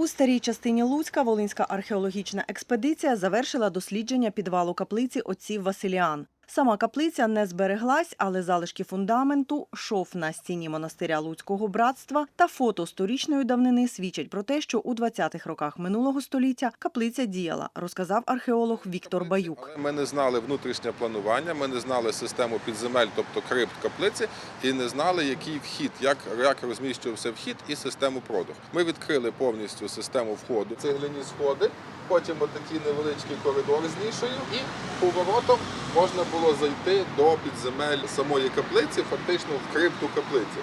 У старій частині Луцька Волинська археологічна експедиція завершила дослідження підвалу каплиці отців Василіан. Сама каплиця не збереглась, але залишки фундаменту, шов на стіні монастиря Луцького братства та фото сторічної давнини свідчать про те, що у 20-х роках минулого століття каплиця діяла, розказав археолог Віктор Баюк. Ми не знали внутрішнє планування, ми не знали систему підземель, тобто крипт каплиці, і не знали, який вхід, як, як розміщувався вхід і систему продух. Ми відкрили повністю систему входу. Цегляні сходи, потім отакі невеличкі коридори з нішею, і поворотом можна було зайти до підземель самої каплиці, фактично в крипту каплиці.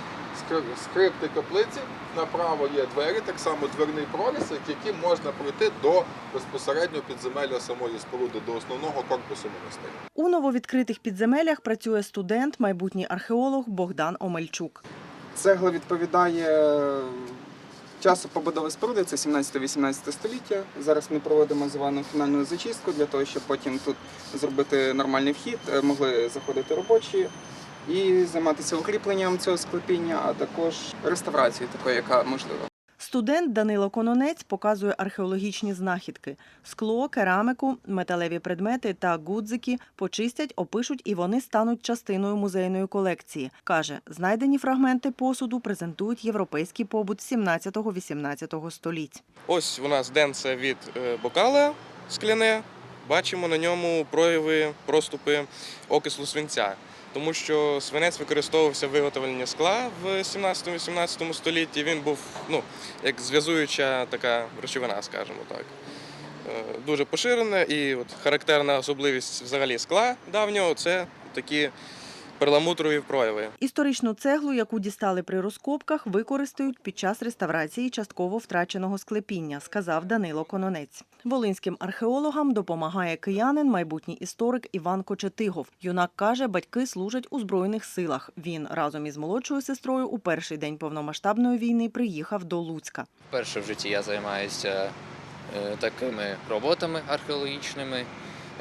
З крипти каплиці направо є двері, так само дверний пролісок, яким можна пройти до безпосередньо підземелля самої споруди, до основного корпусу монастиря. У нововідкритих підземеллях працює студент, майбутній археолог Богдан Омельчук. Цегла відповідає часу побудови споруди, це 17-18 століття. Зараз ми проводимо звану фінальну зачистку для того, щоб потім тут зробити нормальний вхід, е, могли заходити робочі і займатися укріпленням цього склепіння, а також реставрацією такою, яка можлива. Студент Данило Кононець показує археологічні знахідки. Скло, керамику, металеві предмети та гудзики почистять, опишуть і вони стануть частиною музейної колекції. Каже, знайдені фрагменти посуду презентують європейський побут 17-18 століть. Ось у нас денце від е, бокала скляне. Бачимо на ньому прояви, проступи окислу свинця. Тому що свинець використовувався в виготовленні скла в 17-18 столітті. Він був ну, як зв'язуюча така речовина, скажімо так. Е, Дуже поширена і от характерна особливість взагалі скла давнього це такі перламутрові прояви. Історичну цеглу, яку дістали при розкопках, використають під час реставрації частково втраченого склепіння, сказав Данило Кононець. Волинським археологам допомагає киянин, майбутній історик Іван Кочетигов. Юнак каже, батьки служать у збройних силах. Він разом із молодшою сестрою у перший день повномасштабної війни приїхав до Луцька. Вперше в житті я займаюся е, такими роботами археологічними.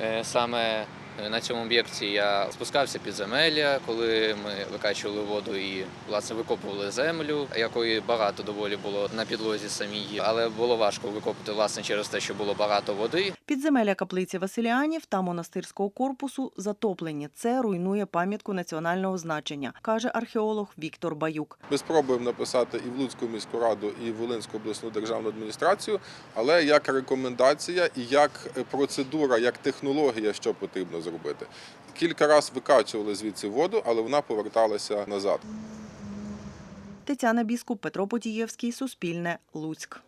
Е, Саме на цьому об'єкті я спускався під земелля, коли ми викачували воду і власне викопували землю, якої багато доволі було на підлозі самій, але було важко викопати власне через те, що було багато води. Підземелля каплиці Василіанів та монастирського корпусу затоплені. Це руйнує пам'ятку національного значення, каже археолог Віктор Баюк. Ми спробуємо написати і в Луцьку міську раду, і в Волинську обласну державну адміністрацію, але як рекомендація і як процедура, як технологія, що потрібно зробити. Кілька разів викачували звідси воду, але вона поверталася назад. Тетяна Біскуп, Петро Потієвський, Суспільне, Луцьк.